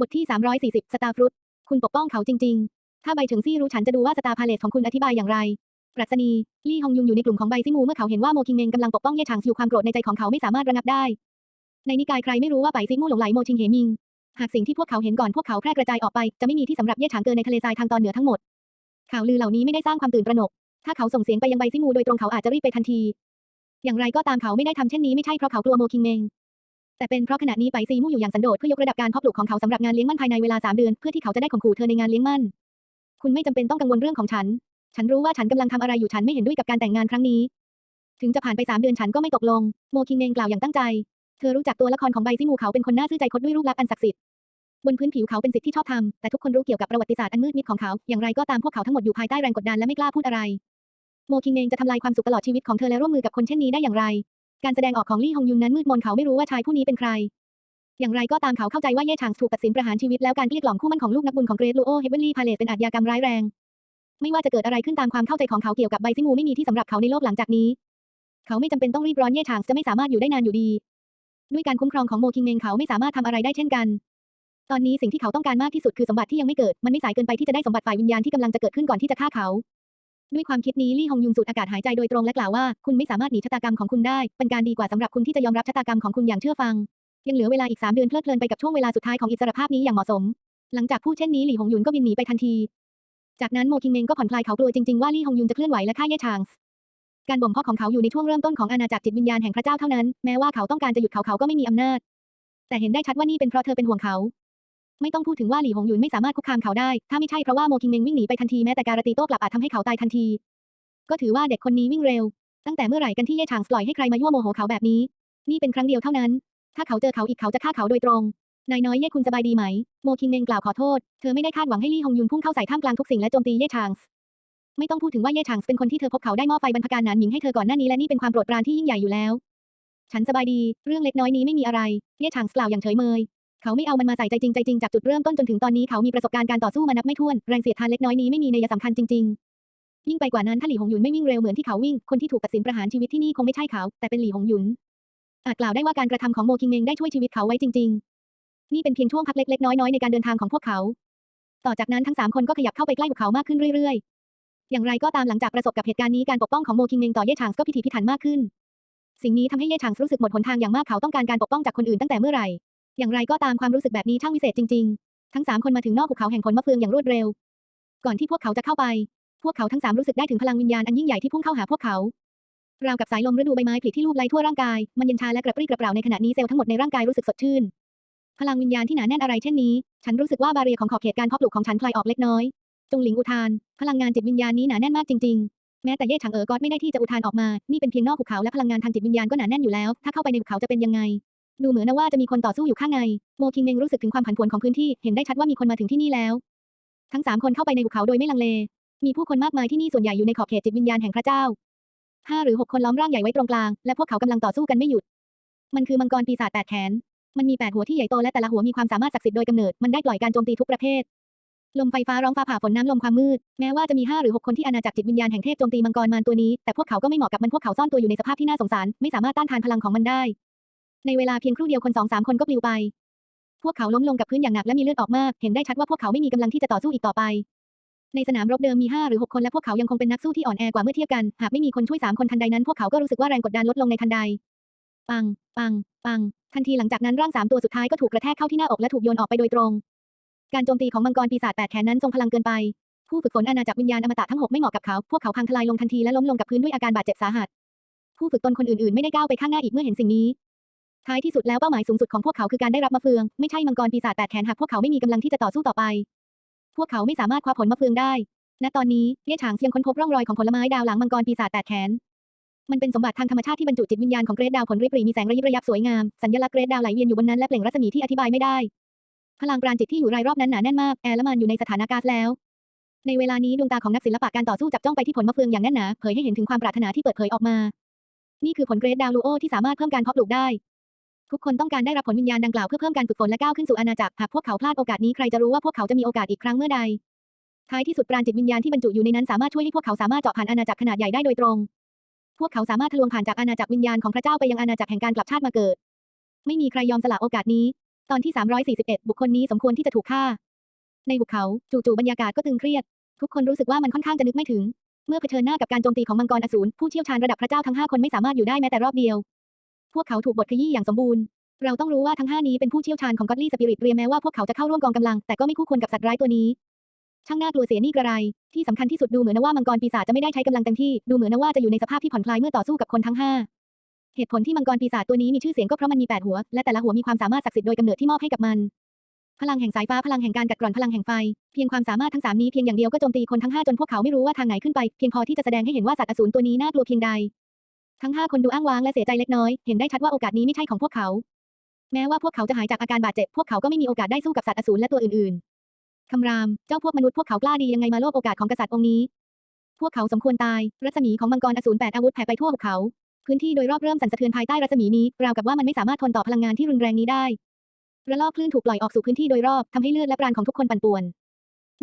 บทที่ 340 สตาฟรุต คุณปกป้องเขาจริง ๆ ถ้าใบถึงซี่รู้ฉันจะดูว่าสตาพาเลตของคุณอธิบายอย่างไรปรัชนีลี่ฮองยุงอยู่ในกลุ่มของใบซิมูเมื่อเขาเห็นว่าโมคิงเมงกำลังปกป้องเย่ฉางอยู่ความโกรธในใจของเขาไม่สามารถระงับได้ ในนิกายใครไม่รู้ว่าใบซิมูหลงไหลโมชิงเหมิง หากสิ่งที่พวกเขาเห็นก่อนพวกเขาแพร่กระจายออกไปจะไม่มีที่สำหรับเย่ฉางเกินในทะเลทรายทางตอนเหนือทั้งหมด ข่าวลือเหล่านี้ไม่ได้สร้างความตื่นตระหนก ถ้าเขาส่งเสียงไปยังใบซิมูโดยตรงเขาอาจจะรีบไปทันที อย่างไรก็ตามเขาไม่ได้ทำเช่นนี้ไม่ใช่เพราะเขากลัวโมคิงเมง แต่เป็นเพราะขณะนี้ไปซีมู่อยู่อย่างสันโดษเพื่อยกระดับการเพาะปลูกของเขาสำหรับงานเลี้ยงมั่นภายในเวลา 3 เดือน เพื่อที่เขาจะได้ข่มขู่เธอในงานเลี้ยงมั่น คุณไม่จำเป็นต้องกังวลเรื่องของฉัน ฉันรู้ว่าฉันกำลังทำอะไรอยู่ฉันไม่เห็นด้วยกับการแต่งงานครั้งนี้ ถึงจะผ่านไป 3 เดือนฉันก็ไม่ตกลง โมคิงเมงกล่าวอย่างตั้งใจ เธอรู้จักตัวละครของใบซิมูเขาเป็นคนน่าซื่อใจคดด้วยรูปลักษณ์อันศักดิ์สิทธิ์บนพื้นผิวเขาเป็นสิทธิ์ที่ชอบธรรมแต่ทุกคนรู้เกี่ยวกับประวัติศาสตร์อันมืดมิดของเขา อย่างไรก็ตามพวกเขาทั้งหมดอยู่ภายใต้แรงกดดันและไม่กล้าพูดอะไร โมคิงเมงจะทำลายความสุขตลอดชีวิตของเธอและร่วมมือกับคนเช่นนี้ได้อย่างไร การแสดงออกของลี่ฮงยุนนั้นมืดมนเขาไม่รู้ว่าชายผู้นี้เป็นใคร อย่างไรก็ตามเขาเข้าใจว่าเย่ฉางถูกตัดสินประหารชีวิตแล้วการเกลี้ยกล่อมคู่มั่นของลูกนักบุญของเกรทลูโอเฮเบนลี่พาเลตเป็นอาชญากรรมร้ายแรง ไม่ว่าจะเกิดอะไรขึ้นตามความเข้าใจของเขาเกี่ยวกับใบซิมูไม่มีที่สำหรับเขาในโลกหลังจากนี้ เขาไม่จำเป็นต้องรีบร้อนเย่ฉางจะไม่สามารถอยู่ได้นานอยู่ดี ด้วยการคุ้มครองของโมคิงเมงเขาไม่สามารถทำอะไรได้เช่นกัน ตอนนี้สิ่งที่เขาต้องการมากที่สุดคือสมบัติที่ยังไม่เกิดมันไม่สายเกินไปที่จะได้สมบัติฝ่ายวิญญาณที่กำลังจะเกิดขึ้นก่อนที่จะฆ่าเขา ด้วยความคิดนี้ลี่ฮงยุงสูดอากาศหายใจโดยตรงและกล่าวว่า คุณไม่สามารถหนีชะตากรรมของคุณได้ เป็นการดีกว่าสำหรับคุณที่จะยอมรับชะตากรรมของคุณอย่างเชื่อฟัง ยังเหลือเวลาอีก3เดือนเพลิดเพลินไปกับช่วงเวลาสุดท้ายของอิสรภาพนี้อย่างเหมาะสม หลังจากพูดเช่นนี้หลี่หงยุนก็บินหนีไปทันที จากนั้นโมคิงเมงก็ผ่อนคลายเขากลัวจริงๆว่าลี่หงยุนจะเคลื่อนไหวและฆ่าเย่ชางการบ่มเพาะของเขาอยู่ในช่วงเริ่มต้นของอาณาจักรจิตวิญญาณแห่งพระเจ้าเท่านั้น แม้ว่าเขาต้องการจะหยุดเขาเขาก็ไม่มีอำนาจ แต่เห็นได้ชัดว่านี่เป็นเพราะเธอเป็นห่วงเขา ไม่ต้องพูดถึงว่าหลี่หงหยุนไม่สามารถคุกคามเขาได้ ถ้าไม่ใช่เพราะว่าโมคิงเมงวิ่งหนีไปทันทีแม้แต่การตีโต้กลับอาจทำให้เขาตายทันที ก็ถือว่าเด็กคนนี้วิ่งเร็ว ตั้งแต่เมื่อไหร่กันที่เย่ชางสปล่อยให้ใครมายั่วโมโหเขาแบบนี้ นี่เป็นครั้งเดียวเท่านั้น ถ้าเขาเจอเขาอีกเขาจะฆ่าเขาโดยตรง นายน้อยเย่คุณสบายดีไหม โมคิงเมงกล่าวขอโทษ เธอไม่ได้คาดหวังให้ลี่ฮงยุนพุ่งเข้าใส่ท่ามกลางทุกสิ่งและโจมตีเย่ชางส์ไม่ต้องพูดถึงว่าเย่ชางส์เป็นคนที่เธอพบเขาได้มอบไฟบรรพการนานหมิงให้เธอก่อนหน้านี้และนี่เป็นความโปรดปรานที่ยิ่งใหญ่อยู่แล้ว ฉันสบายดี เรื่องเล็กน้อยนี้ไม่มีอะไร เย่ชางกล่าวอย่างเฉยเมย เขาไม่เอามันมาใส่ใจจริงใจจริงจากจุดเริ่มต้นจนถึงตอนนี้เขามีประสบการณ์การต่อสู้มานับไม่ถ้วน แรงเสียดทานเล็กน้อยนี้ไม่มีในยสำคัญจริง ๆ ยิ่งไปกว่านั้นถ้าหลี่หงหยุนไม่วิ่งเร็วเหมือนที่เขาวิ่ง คนที่ถูกตัดสินประหารชีวิตที่นี่คงไม่ใช่เขา แต่เป็นหลี่หงหยุน อาจกล่าวได้ว่าการกระทำของโมคิงเมงได้ช่วยชีวิตเขาไว้จริง ๆ นี่เป็นเพียงช่วงพักเล็กๆน้อยๆในการเดินทางของพวกเขา ต่อจากนั้นทั้งสามคนก็ขยับเข้าไปใกล้พวกเขามากขึ้นเรื่อยๆ อย่างไรก็ตามหลังจากประสบกับเหตุการณ์นี้การปกป้องของโมคิงเมงต่อเย่ฉางก็พิถีพิถันมากขึ้นสิ่งนี้ทำให้เย่ฉางรู้สึกหมดหนทางอย่างมากเขาต้องการการปกป้องจากคนอื่นตั้งแต่เมื่อไหร่ อย่างไรก็ตามความรู้สึกแบบนี้ช่างวิเศษจริงๆ ทั้งสามคนมาถึงนอกภูเขาแห่งผลมะเฟืองอย่างรวดเร็ว ก่อนที่พวกเขาจะเข้าไป พวกเขาทั้งสามรู้สึกได้ถึงพลังวิญญาณอันยิ่งใหญ่ที่พุ่งเข้าหาพวกเขาราวกับสายลมฤดูใบไม้ผลิที่ลูบไล้ทั่วร่างกาย มันเย็นชาและกระปรี้กระเปร่าในขณะนี้เซลล์ทั้งหมดในร่างกายรู้สึกสดชื่น พลังวิญญาณที่หนาแน่นอะไรเช่นนี้ ฉันรู้สึกว่าบาเรียของขอบเขตการเพาะปลูกของฉันคลายออกเล็กน้อย จงหลิงอุทาน พลังงานจิตวิญญาณนี้หนาแน่นมากจริง ๆ แม้แต่เย่ฉางเอ๋อก็ไม่ได้ที่จะอุทานออกมา นี่เป็นเพียงนอกภูเขาและพลังงานทางจิตวิญญาณก็หนาแน่นอยู่แล้ว ถ้าเข้าไปในภูเขาจะเป็นยังไง ดูเหมือนนะว่าจะมีคนต่อสู้อยู่ข้างใน โมคิงเมงรู้สึกถึงความผันผวนของพื้นที่ เห็นได้ชัดว่ามีคนมาถึงที่นี่แล้ว ทั้งสามคนเข้าไปในภูเขาโดยไม่ลังเล มีผู้คนมากมายที่นี่ส่วนใหญ่อยู่ในขอบเขตจิตวิญญาณแห่งพระเจ้าห้าหรือหกคนล้อมร่างใหญ่ไว้ตรงกลาง และพวกเขากำลังต่อสู้กันไม่หยุด มันคือมังกรปีศาจแปดแขน มันมีแปดหัวที่ใหญ่โตและแต่ละหัวมีความสามารถศักดิ์สิทธิ์โดยกำเนิด มันได้ปล่อยการโจมตีทุกประเภท ลมไฟฟ้าร้องฟ้าผ่าฝนน้ำลมความมืด แม้ว่าจะมีห้าหรือหกคนที่อาณาจักรจิตวิญญาณแห่งเทพโจมตีมังกรมารตัวนี้ แต่พวกเขาก็ไม่เหมาะกับมันพวกเขาซ่อนตัวอยู่ในสภาพที่น่าสงสาร ไม่สามารถต้านทานพลังของมันได้ ในเวลาเพียงครู่เดียวคนสองสามคนก็ปลิวไป พวกเขาล้มลงกับพื้นอย่างหนักและมีเลือดออกมาก เห็นได้ชัดว่าพวกเขาไม่มีกำลังที่จะต่อสู้อีกต่อไป ในสนามรบเดิมมี5หรือ6คนและพวกเขายังคงเป็นนักสู้ที่อ่อนแอกว่าเมื่อเทียบกัน หากไม่มีคนช่วย3คนทันใดนั้นพวกเขาก็รู้สึกว่าแรงกดดันลดลงในทันใด ปัง ปัง ปัง ทันทีหลังจากนั้นร่างสามตัวสุดท้ายก็ถูกกระแทกเข้าที่หน้าอกและถูกโยนออกไปโดยตรง การโจมตีของมังกรปีศาจแปดแขนนั้นทรงพลังเกินไป ผู้ฝึกฝนอาณาจักรวิญญาณอมตะทั้งหกไม่เหมาะกับเขา พวกเขาพังทลายลงทันทีและล้มลงกับพื้นด้วยอาการบาดเจ็บสาหัสผู้ฝึกตนคนอื่นๆ ไม่ได้ก้าวไปข้างหน้าอีกเมื่อเห็นสิ่งนี้ ท้ายที่สุดแล้วเป้าหมายสูงสุดของพวกเขาคือการได้รับมะเฟือง ไม่ใช่มังกรปีศาจแปดแขนหากพวกเขาไม่มีกำลังที่จะต่อสู้ต่อไป พวกเขาไม่สามารถคว้าผลมะเฟืองได้ ณ ตอนนี้เย่ฉางเซียงค้นพบร่องรอยของผลไม้ดาวหลังมังกรปีศาจแปดแขน มันเป็นสมบัติทางธรรมชาติที่บรรจุจิตวิญญาณของเกรดดาวผลริบรีมีแสงระยิบระยับสวยงาม สัญลักษณ์เกรดดาวไหลเวียนอยู่บนนั้นและเปล่งรัศมีที่อธิบายไม่ได้ พลังปราณจิตที่อยู่รายรอบนั้นหนาแน่นมาก แอร์ลมันอยู่ในสถานะก๊าซแล้ว ในเวลานี้ดวงตาของนักศิลปะการต่อสู้จับจ้องไปที่ผลมะเฟืองอย่างแน่นหนา เผยให้เห็นถึงความปรารถนาที่เปิดเผยออกมา นี่คือผลเกรดดาวลูโอที่สามารถเพิ่มการเพาะปลูกได้ ทุกคนต้องการได้รับผลวิญญาณดังกล่าวเพื่อเพิ่มการฝึกฝนและก้าวขึ้นสู่อาณาจักรหากพวกเขาพลาดโอกาสนี้ใครจะรู้ว่าพวกเขาจะมีโอกาสอีกครั้งเมื่อใดท้ายที่สุดปราณจิตวิญญาณที่บรรจุอยู่ในนั้นสามารถช่วยให้พวกเขาสามารถเจาะผ่านอาณาจักรขนาดใหญ่ได้โดยตรง พวกเขาสามารถทะลวงผ่านจากอาณาจักรวิญญาณของพระเจ้าไปยังอาณาจักรแห่งการกลับชาติมาเกิด ไม่มีใครยอมสละโอกาสนี้ ตอนที่ 341 บุคคลนี้สมควรที่จะถูกฆ่า ในหุบเขาจู่ๆบรรยากาศก็ตึงเครียด ทุกคนรู้สึกว่ามันค่อนข้างจะนึกไม่ถึง เมื่อเผชิญหน้ากับการโจมตีของมังกรอสูรผู้เชี่ยวชาญระดับพระเจ้าทั้ง5คนไม่สามารถอยู่ได้แม้แต่รอบเดียว พวกเขาถูกบทขยี้อย่างสมบูรณ์ เราต้องรู้ว่าทั้ง5นี้เป็นผู้เชี่ยวชาญของก็อดลี่สปิริตเรียมแม้ว่าพวกเขาจะเข้าร่วมกองกำลัง แต่ก็ไม่คู่ควรกับสัตว์ร้ายตัวนี้ ช่างน่ากลัวเสียนี่กระไร ที่สำคัญที่สุดดูเหมือนว่ามังกรปีศาจจะไม่ได้ใช้กำลังเต็มที่ ดูเหมือนว่าจะอยู่ในสภาพที่ผ่อนคลายเมื่อต่อสู้กับคนทั้งห้าเหตุผลที่มังกรปีศาจตัวนี้มีชื่อเสียงก็เพราะมันมีแปดหัว และแต่ละหัวมีความสามารถศักดิ์สิทธิ์โดยกำเนิดที่มอบให้กับมัน พลังแห่งสายฟ้าพลังแห่งการกัดกร่อนพลังแห่งไฟ เพียงความสามารถทั้งสามนี้เพียงอย่างเดียวก็โจมตีคนทั้งห้าจนพวกเขาไม่รู้ว่าทางไหนขึ้นไป เพียงพอที่จะแสดงให้เห็นว่าสัตว์อสูรตัวนี้น่ากลัวเพียงใด ทั้งห้าคนดูอ้างว้างและเสียใจเล็กน้อย เห็นได้ชัดว่าโอกาสนี้ไม่ใช่ของพวกเขา แม้ว่าพวกเขาจะหายจากอาการบาดเจ็บ พวกเขาก็ไม่มีโอกาสได้สู้กับสัตว์อสูรและตัวอื่นๆ คำราม เจ้าพวกมนุษย์พวกเขากล้าดียังไงมาโลภโอกาสของกษัตริย์องค์นี้ พวกเขาสมควรตาย รัศมีของมังกรอสูรแปดอาวุธแผ่ไปทั่วหุบเขา พื้นที่โดยรอบเริ่มสั่นสะเทือนภายใต้รัศมีนี้ ราวกับว่ามันไม่สามารถทนต่อพลังงานที่รุนแรงนี้ได้ ระลอกคลื่นถูกปล่อยออกสู่พื้นที่โดยรอบทำให้เลือดและปราณของทุกคนปั่นป่วน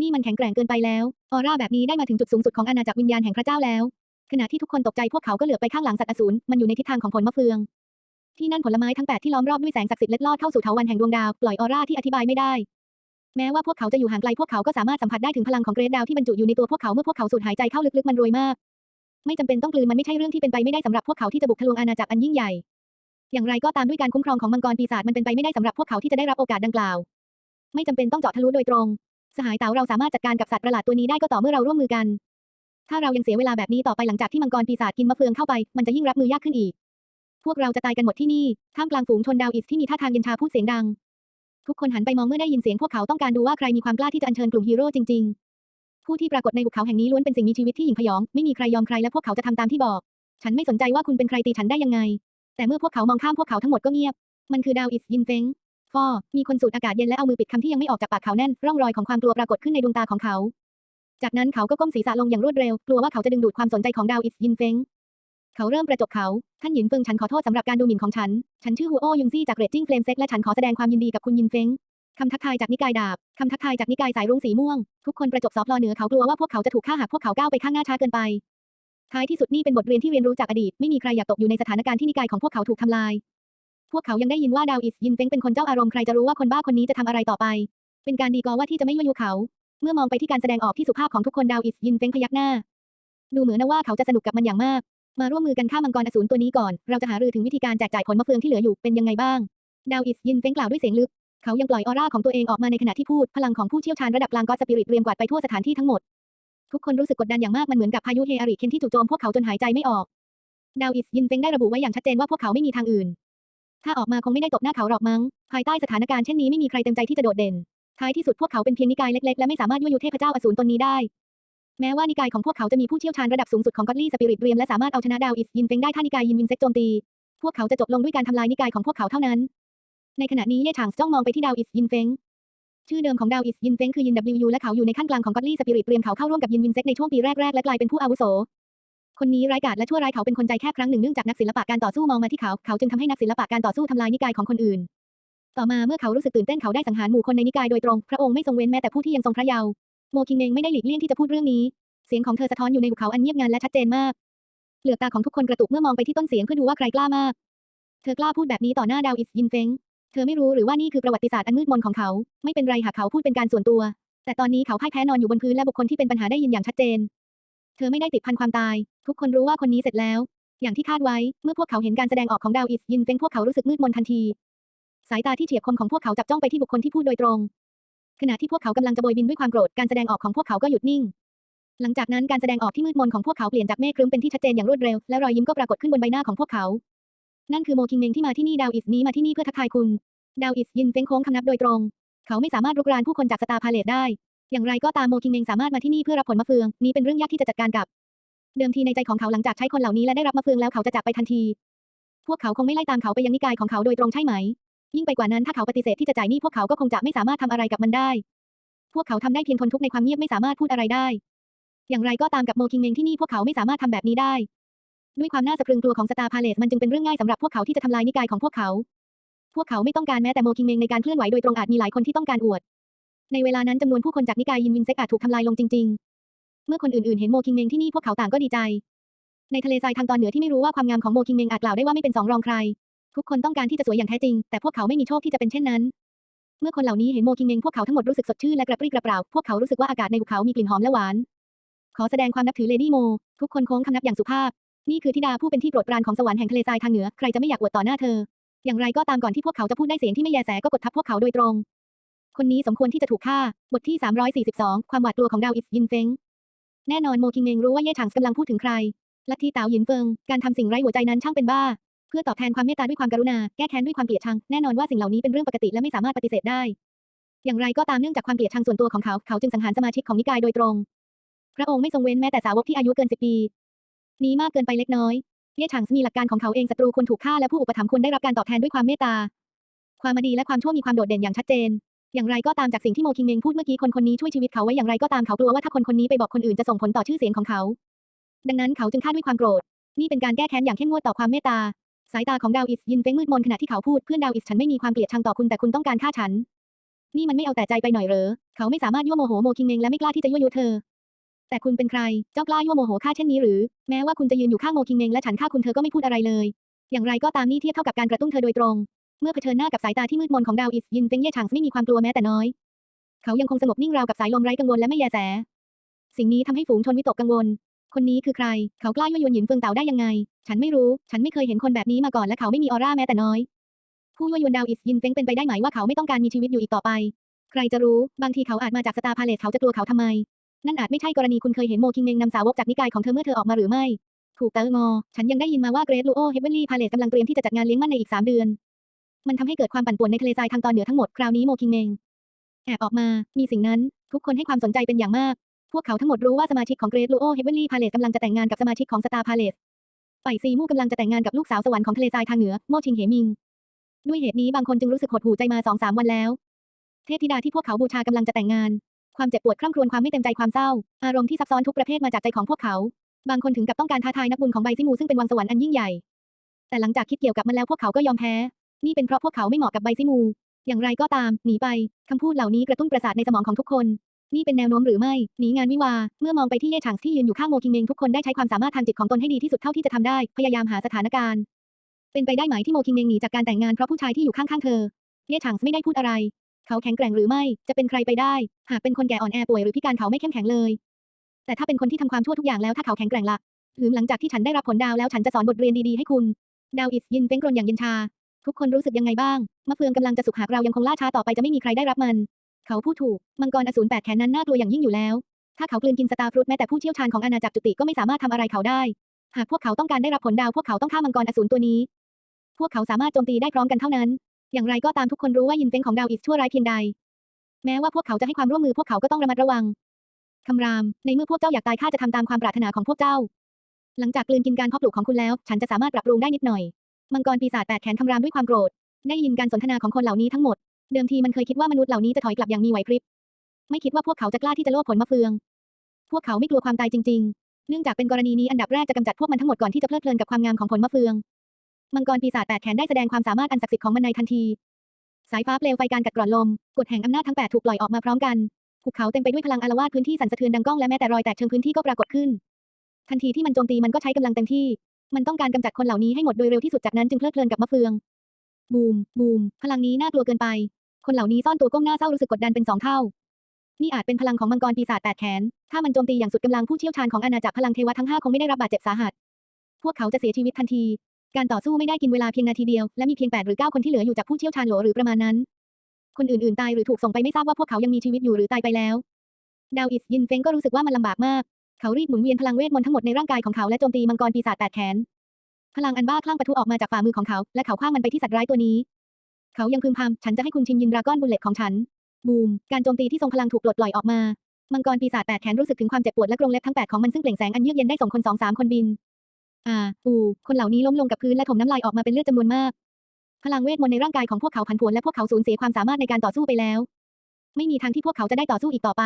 นี่มันแข็งแกร่งเกินไปแล้ว ออร่าแบบนี้ได้มาถึงจุดสูงสุดของอาณาจักรวิญญาณแห่งพระเจ้าแล้ว ขณะที่ทุกคนตกใจพวกเขาก็เหลือบไปข้างหลังสัตว์อสูรมันอยู่ในทิศทางของผลมะเฟือง ที่นั่นผลไม้ทั้งแปดที่ล้อมรอบด้วยแสงศักดิ์สิทธิ์เล็ดลอดเข้าสู่เถาวัลย์แห่งดวงดาวปล่อยออร่าที่อธิบายไม่ได้ แม้ว่าพวกเขาจะอยู่ห่างไกลพวกเขาก็สามารถสัมผัสได้ถึงพลังของเกรดดาวที่บรรจุอยู่ในตัวพวกเขาเมื่อพวกเขาสูดหายใจเข้าลึกๆมันรวยมาก ไม่จำเป็นต้องกลืนมันไม่ใช่เรื่องที่เป็นไปไม่ได้สำหรับพวกเขาที่จะบุกทะลวงอาณาจักรอันยิ่งใหญ่ อย่างไรก็ตามด้วยการคุ้มครองของมังกรปีศาจมันเป็นไปไม่ได้สำหรับพวกเขาที่จะได้รับโอกาสดังกล่าว ไม่จำเป็นต้องเจาะทะลุโดยตรง สหายเต๋าเราสามารถจัดการกับสัตว์ประหลาดตัวนี้ได้ก็ต่อเมื่อเราร่วมมือกัน ถ้าเรายังเสียเวลาแบบนี้ต่อไปหลังจากที่มังกรปีศาจกินมะเฟืองเข้าไป มันจะยิ่งรับมือยากขึ้นอีก พวกเราจะตายกันหมดที่นี่ ท่ามกลางฝูงชนดาวอิสที่มีท่าทางเย็นชาพูดเสียงดัง ทุกคนหันไปมองเมื่อได้ยินเสียงพวกเขาต้องการดูว่าใครมีความกล้าที่จะอัญเชิญกลุ่มฮีโร่จริง ๆ ผู้ที่ปรากฏในหุบเขาแห่งนี้ล้วนเป็นสิ่งมีชีวิตที่หยิ่งพยอง ไม่มีใครยอมใครและพวกเขาจะทำตามที่บอก ฉันไม่สนใจว่าคุณเป็นใครตีฉันได้ยังไง แต่เมื่อพวกเขามองข้ามพวกเขาทั้งหมดก็เงียบ มันคือดาวอิสยินเฟงฟอมีคนสูดอากาศเย็นและเอามือปิดคำที่ยังไม่ออกจากปากเขาแน่น ร่องรอยของความกลัวปรากฏขึ้นในดวงตาของเขา จากนั้นเขาก็ก้มศีรษะลงอย่างรวดเร็ว กลัวว่าเขาจะดึงดูดความสนใจของดาวอิสยินเฟงเขาเริ่มประจบเขา ท่านหยินเฟิงฉันขอโทษสำหรับการดูหมิ่นของฉัน ฉันชื่อหัวโอยุงซี่จากเรดจิ้งเฟลมเซ็กและฉันขอแสดงความยินดีกับคุณยินเฟงคำทักทายจากนิกายดาบ คำทักทายจากนิกายสายรุ้งสีม่วง ทุกคนประจบสอบรอเหนือเขากลัวว่าพวกเขาจะถูกฆ่าหากพวกเขาก้าวไปข้างหน้าช้าเกินไป ท้ายที่สุดนี่เป็นบทเรียนที่เรียนรู้จากอดีต ไม่มีใครอยากตกอยู่ในสถานการณ์ที่นิกายของพวกเขาถูกทำลาย พวกเขายังได้ยินว่าดาวอิสยินเฟงเป็นคนเจ้าอารมณ์ใครจะรู้ว่าคนบ้าคนนี้จะทำอะไรต่อไป เป็นการดีกอว่าที่จะไม่ยั่วยุเขา เมื่อมองไปที่การแสดงออกที่สุภาพของทุกคนดาวอิสยินเฟงพยักหน้า ดูเหมือนนะว่าเขาจะสนุกกับมันอย่างมาก มาร่วมมือกันฆ่ามังกรอสูรตัวนี้ก่อน เราจะหารือถึงวิธีการแจกจ่ายผลมะเฟืองที่เหลืออยู่เป็นยังไงบ้าง ดาวอิสยินเฟงกล่าวด้วยเสียงลึก เขายังปล่อยออร่าของตัวเองออกมาในขณะที่พูด พลังของผู้เชี่ยวชาญระดับกลางก็สปิริตเรียมกวาดไปทั่วสถานที่ทั้งหมด ทุกคนรู้สึกกดดันอย่างมากมันเหมือนกับพายุเฮอาริเคนที่จู่โจมพวกเขาจนหายใจไม่ออก ดาวอิสยินเฟงได้ระบุไว้อย่างชัดเจนว่าพวกเขาไม่มีทางอื่น ถ้าออกมาคงไม่ได้ตบหน้าเขาหรอกมั้ง ภายใต้สถานการณ์เช่นนี้ไม่มีใครเต็มใจที่จะโดดเด่น ท้ายที่สุดพวกเขาเป็นเพียงนิกายเล็กๆ และไม่สามารถยั่วยุเทพเจ้าอสูรตนนี้ได้ แม้ว่านิกายของพวกเขาจะมีผู้เชี่ยวชาญระดับสูงสุดของก็อดลี่สปิริตเรียมและสามารถเอาชนะดาวอิสยินเฟงได้ถ้านิกายยินวินเซ็กโจมตี พวกเขาจะจบลงด้วยการทำลายนิกายของพวกเขาเท่านั้น ในขณะนี้เย่ฉางจ้องมองไปที่ดาวอิสยินเฟงชื่อเดิมของดาวอิสยินเฟงคือยิน WU และเขาอยู่ในขั้นกลางของก็อดลี่สปิริตเรียมเขาเข้าร่วมกับยินวินเซ็กในช่วงปีแรกๆและกลายเป็นผู้อาวุโสคนนี้ร้ายกาจและชั่วร้ายเขาเป็นคนใจแคบครั้งหนึ่งเนื่องจากนักศิลปะการต่อสู้มองมาที่เขา เขาจึงทำให้นักศิลปะการต่อสู้ทำลายนิกายของคนอื่น ต่อมาเมื่อเขารู้สึกตื่นเต้นเขาได้สังหารหมู่คนในนิกายโดยตรง พระองค์ไม่ทรงเว้นแม้แต่ผู้ที่ยังทรงพระเยาว์โมคิงเมงไม่ได้หลีกเลี่ยงที่จะพูดเรื่องนี้ เสียงของเธอสะท้อนอยู่ในหุบเขาอันเงียบงันและชัดเจนมาก เหลือกตาของทุกคนกระตุกเมื่อมองไปที่ต้นเสียงเพื่อดูว่าใครกล้ามาก เธอกล้าพูดแบบนี้ต่อหน้าดาวอิสยินเฟงเธอไม่รู้หรือว่านี่คือประวัติศาสตร์อันมืดมนของเขา ไม่เป็นไรหากเขาพูดเป็นการส่วนตัว แต่ตอนนี้เขาพ่ายแพ้นอนอยู่บนพื้นและบุคคลที่เป็นปัญหาได้ยินอย่างชัดเจน เธอไม่ได้ติดพันความตาย ทุกคนรู้ว่าคนนี้เสร็จแล้ว อย่างที่คาดไว้ เมื่อพวกเขาเห็นการแสดงออกของดาวอิสยินเฟงพวกเขารู้สึกมืดมนทันที สายตาที่เฉียบคมของพวกเขาจับจ้องไปที่บุคคลที่พูดโดยตรง ขณะที่พวกเขากำลังจะโบยบินด้วยความโกรธการแสดงออกของพวกเขาก็หยุดนิ่ง หลังจากนั้นการแสดงออกที่มืดมนของพวกเขาเปลี่ยนจากเมฆครึ้มเป็นที่ชัดเจนอย่างรวดเร็วและรอยยิ้มก็ปรากฏขึ้นบนใบหน้าของพวกเขา นั่นคือโมคิงเมงที่มาที่นี่ดาวอิสนี้มาที่นี่เพื่อทักทายคุณดาวอิสยินเฟงโค้งคำนับโดยตรง เขาไม่สามารถรุกรานผู้คนจากสตาร์พาเลตได้ อย่างไรก็ตามโมคิงเมงสามารถมาที่นี่เพื่อรับผลมะเฟือง นี้เป็นเรื่องยากที่จะจัดการกับ เดิมทีในใจของเขาหลังจากใช้คนเหล่านี้และได้รับมะเฟืองแล้วเขาจะจากไปทันที พวกเขาคงไม่ไล่ตามเขาไปยังนิกายของเขาโดยตรงใช่ไหม ยิ่งไปกว่านั้นถ้าเขาปฏิเสธที่จะจ่ายหนี้พวกเขาก็คงจะไม่สามารถทำอะไรกับมันได้ พวกเขาทำได้เพียงทนทุกข์ในความเงียบไม่สามารถพูดอะไรได้ อย่างไรก็ตามกับโมคิงเมงที่นี่พวกเขาไม่สามารถทำแบบนี้ได้ ด้วยความน่าสะพรึงกลัวของสตาร์พาเลสมันจึงเป็นเรื่องง่ายสำหรับพวกเขาที่จะทำลายนิกายของพวกเขา พวกเขาไม่ต้องการแม้แต่โมคิงเมงในการเคลื่อนไหวโดยตรงอาจมีหลายคนที่ต้องการอวด ในเวลานั้นจำนวนผู้คนจากนิกายยินวินเซกอาจถูกทำลายลงจริง ๆ เมื่อคนอื่นๆเห็นโมคิงเมงที่นี่พวกเขาต่างก็ดีใจในทะเลทรายทางตอนเหนือที่ไม่รู้ว่าความงามของโมคิงเมงอาจกล่าวได้ว่าไม่เป็นสองรองใคร ทุกคนต้องการที่จะสวยอย่างแท้จริง แต่พวกเขาไม่มีโชคที่จะเป็นเช่นนั้น เมื่อคนเหล่านี้เห็นโมคิงเมงพวกเขาทั้งหมดรู้สึกสดชื่นและกระปรี้กระเปร่า พวกเขารู้สึกว่าอากาศในหุบเขามีกลิ่นหอมและหวาน ขอแสดงความนับถือเลดี้โม ทุกคนโค้งคำนับอย่างสุภาพ นี่คือธิดาผู้เป็นที่โปรดปรานของสวรรค์แห่งทะเลทรายทางเหนือ ใครจะไม่อยากอวดต่อหน้าเธอ อย่างไรก็ตามก่อนที่พวกเขาจะพูดได้เสียงที่ไม่แยแสก็กดทับพวกเขาโดยตรง คนนี้สมควรที่จะถูกฆ่า บทที่ 342 ความหวาดกลัวของดาวอิสยินเฟงแน่นอนโมคิงเมงรู้ว่าเย่ฉางกำลังพูดถึงใครลัทธิเต๋าหยินเฟิง การทำสิ่งไร้หัวใจนั้นช่างเป็นบ้า เพื่อตอบแทนความเมตตาด้วยความกรุณา แก้แค้นด้วยความเกลียดชัง แน่นอนว่าสิ่งเหล่านี้เป็นเรื่องปกติและไม่สามารถปฏิเสธได้ อย่างไรก็ตามเนื่องจากความเกลียดชังส่วนตัวของเขา เขาจึงสังหารสมาชิกของนิกายโดยตรง พระองค์ไม่ทรงเว้นแม้แต่สาวกที่อายุเกินสิบปี นี้มากเกินไปเล็กน้อย เย่ฉางมีหลักการของเขาเองศัตรูควรถูกฆ่าและผู้อุปถัมภ์ควรได้รับการตอบแทนด้วยความเมตตา ความมาดีและความชั่วมีความโดดเด่นอย่างชัดเจน อย่างไรก็ตามจากสิ่งที่โมคิงเมงพูดเมื่อกี้คนคนนี้ช่วยชีวิตเขาไว้อย่างไรก็ตามเขากลัวว่าถ้าคนคนนี้ไปบอกคนอื่นจะส่งผลต่อชื่อเสียงของเขา ดังนั้นเขาจึงฆ่าด้วยความโกรธนี่เป็นการแก้แค้นอย่างเข้มงวดต่อความเมตตา สายตาของดาวอิสยินเฟ้งมืดมนขณะที่เขาพูดเพื่อนดาวอิสฉันไม่มีความเกลียดชังต่อคุณแต่คุณต้องการฆ่าฉัน นี่มันไม่เอาแต่ใจไปหน่อยเหรอ เขาไม่สามารถยั่วโมโหโมคิงเมงและไม่กล้าที่จะยั่วยุเธอ แต่คุณเป็นใคร เจ้ากล้ายั่วโมโหข้าเช่นนี้หรือ แม้ว่าคุณจะยืนอยู่ข้างโมคิงเมงและฉันฆ่าคุณเธอก็ไม่พูดอะไรเลย อย่างไรก็ตามนี่เทียบเท่ากับการกระตุ้นเธอโดยตรง เมื่อเผชิญหน้ากับสายตาที่มืดมนของดาวอิสยินเฟ้งเย่ฉางไม่มีความกลัวแม้แต่น้อย เขายังคงสงบนิ่งราวกับสายลมไร้กังวลและไม่แยแส สิ่งนี้ทำให้ฝูงชนวิตกกังวล คนนี้คือใคร เขากล้ายั่วยวนหยินเฟิงเต่าได้ยังไง ฉันไม่รู้ ฉันไม่เคยเห็นคนแบบนี้มาก่อนและเขาไม่มีออร่าแม้แต่น้อย ผู้ยั่วยวนดาวอิสยินเฟ้งเป็นไปได้ไหมว่าเขาไม่ต้องการมีชีวิตอยู่อีกต่อไป ใครจะรู้ บางทีเขาอาจมาจากสตาร์พาเลสเขาจะกลัวเขาทำไม นั่นอาจไม่ใช่กรณีคุณเคยเห็นโมคิงเมงนำสาวกจากนิกายของเธอเมื่อเธอออกมาหรือไม่ ถูกเตองอ ฉันยังได้ยินมาว่าเกรทลูโอเฮเวนลี่พาเลสกำลังเตรียมที่จะจัดงานเลี้ยงมั่นในอีกสามเดือน มันทำให้เกิดความปั่นป่วนในทะเลทรายทางตอนเหนือทั้งหมดคราวนี้โมคิงเมงแอบออกมา มีสิ่งนั้น ทุกคนให้ความสนใจเป็นอย่างมาก พวกเขาทั้งหมดรู้ว่าสมาชิกของเกรทลูโอเฮเวนลี่พาเลสกำลังจะแต่งงานกับสมาชิกของสตาร์พาเล สไปซีมู่กำลังจะแต่งงานกับลูกสาวสวรรค์ของทะเลทรายทางเหนือโมชิงเหมิง ด้วยเหตุนี้บางคนจึงรู้สึกหดหู่ใจมาสองสามวันแล้ว เทพธิดาที่พวกเขาบูชากำลังจะแต่งงาน ความเจ็บปวดคร่ำครวญความไม่เต็มใจความเศร้า อารมณ์ที่ซับซ้อนทุกประเภทมาจากใจของพวกเขา บางคนถึงกับต้องการท้าทายนักบุญของใบซิมูซึ่งเป็นวังสวรรค์อันยิ่งใหญ่ แต่หลังจากคิดเกี่ยวกับมันแล้วพวกเขาก็ยอมแพ้ นี่เป็นเพราะพวกเขาไม่เหมาะกับใบซิมู อย่างไรก็ตาม หนีไปคำพูดเหล่านี้กระตุ้นประสาทในสมองของทุกคน นี่เป็นแนวโน้มหรือไม่ หนีงานวิวา เมื่อมองไปที่เย่ฉางที่ยืนอยู่ข้างโมคิงเมงทุกคนได้ใช้ความสามารถทางจิตของตนให้ดีที่สุดเท่าที่จะทำได้ พยายามหาสถานการณ์ เป็นไปได้ไหมที่โมคิงเมงหนีจากการแต่งงานเพราะผู้ชายที่อยู่ข้างๆเธอ เย่ฉางไม่ได้พูดอะไร เขาแข็งแกร่งหรือไม่ จะเป็นใครไปได้ หากเป็นคนแก่อ่อนแอป่วยหรือพิการเขาไม่เข้มแข็งเลย แต่ถ้าเป็นคนที่ทำความชั่วทุกอย่างแล้วถ้าเขาแข็งแกร่งละหรือหลังจากที่ฉันได้รับผลดาวแล้วฉันจะสอนบทเรียนดีๆให้คุณ ดาวอิสยินเฟ้งกรนอย่างเย็นชา ทุกคนรู้สึกยังไงบ้างมะเฟืองกำลังจะสุกหากเรายังคงล่าช้าต่อไปจะไม่มีใครได้รับมัน เขาพูดถูก มังกรอสูรแปดแขนนั้นน่ากลัวอย่างยิ่งอยู่แล้ว ถ้าเขากลืนกินสตาร์ฟรุตแม้แต่ผู้เชี่ยวชาญของอาณาจักรจุติก็ไม่สามารถทำอะไรเขาได้ หากพวกเขาต้องการได้รับผลดาวพวกเขาต้องฆ่ามังกรอสูรตัวนี้ พวกเขาสามารถโจมตีได้พร้อมกันเท่านั้น อย่างไรก็ตามทุกคนรู้ว่ายินเฟ้งของดาวอิสชั่วร้ายเพียงใด แม้ว่าพวกเขาจะให้ความร่วมมือพวกเขาก็ต้องระมัดระวังคำราม ในเมื่อพวกเจ้าอยากตายข้าจะทำตามความปรารถนาของพวกเจ้า หลังจากกลืนกินการเพาะปลูกของคุณแล้ว ฉันจะสามารถปรับปรุงได้นิดหน่อย มังกรปีศาจแปดแขนคำรามด้วยความโกรธ ได้ยินการสนทนาของคนเหล่านี้ทั้งหมด เดิมทีมันเคยคิดว่ามนุษย์เหล่านี้จะถอยกลับอย่างมีไหวพริบ ไม่คิดว่าพวกเขาจะกล้าที่จะโลภผลมะเฟือง พวกเขาไม่กลัวความตายจริง ๆ เนื่องจากเป็นกรณีนี้อันดับแรกจะกำจัดพวกมันทั้งหมดก่อนที่จะเพลิดเพลินกับความงามของผลมะเฟือง มังกรปีศาจแปดแขนได้แสดงความสามารถอันศักดิ์สิทธิ์ของมันในทันที สายฟ้าเปลวไฟการกัดกร่อนลม กฎแห่งอำนาจทั้งแปดถูกปล่อยออกมาพร้อมกัน ภูเขาเต็มไปด้วยพลังอารวาสพื้นที่สั่นสะเทือนดังก้องและแม้แต่รอยแตกเชิงพื้นที่ก็ปรากฏขึ้น ทันทีที่มันโจมตีมันก็ใช้กำลังเต็มที่ มันต้องการกำจัดคนเหล่านี้ให้หมดโดยเร็วที่สุดจากนั้นจึงเพลิดเพลินกับมะเฟือง บูม บูม พลังนี้น่ากลัวเกินไป คนเหล่านี้ซ่อนตัวก้มหน้าเศร้ารู้สึกกดดันเป็นสองเท่า นี่อาจเป็นพลังของมังกรปีศาจแปดแขน ถ้ามันโจมตีอย่างสุดกำลังผู้เชี่ยวชาญของอาณาจักรพลังเทวะทั้งห้าคงไม่ได้รับบาดเจ็บสาหัส พวกเขาจะเสียชีวิตทันที การต่อสู้ไม่ได้กินเวลาเพียงนาทีเดียว และมีเพียงแปดหรือเก้าคนที่เหลืออยู่จากผู้เชี่ยวชาญหลหรือประมาณนั้น คนอื่นๆตายหรือถูกส่งไปไม่ทราบว่าพวกเขายังมีชีวิตอยู่หรือตายไปแล้ว ดาวอิสยินเฟงก็รู้สึกว่ามันลำบากมาก เขารีบหมุนเวียนพลังเวทมนต์ทั้งหมดในร่างกายของเขาและโจมตีมังกรปีศาจแปดแขนพลังอันบ้าคลั่งปะทุออกมาจากฝ่ามือของเขา และเขาคว้างมันไปที่สัตว์ร้ายตัวนี้ เขายังพึมพำฉันจะให้คุณชิมยินดราก้อนบุลเลตของฉัน บูม การโจมตีที่ทรงพลังถูกปลดปล่อยออกมา มังกรปีศาจแปดแขนรู้สึกถึงความเจ็บปวดและกรงเล็บทั้งแปดของมันซึ่งเปล่งแสงอันเยือกเย็นได้ส่งคนสองสามคนบิน อ่า อู คนเหล่านี้ล้มลงกับพื้นและถมน้ำลายออกมาเป็นเลือดจำนวนมาก พลังเวทมนต์ในร่างกายของพวกเขาผันผวนและพวกเขาสูญเสียความสามารถในการต่อสู้ไปแล้ว ไม่มีทางที่พวกเขาจะได้ต่อสู้อีกต่อไป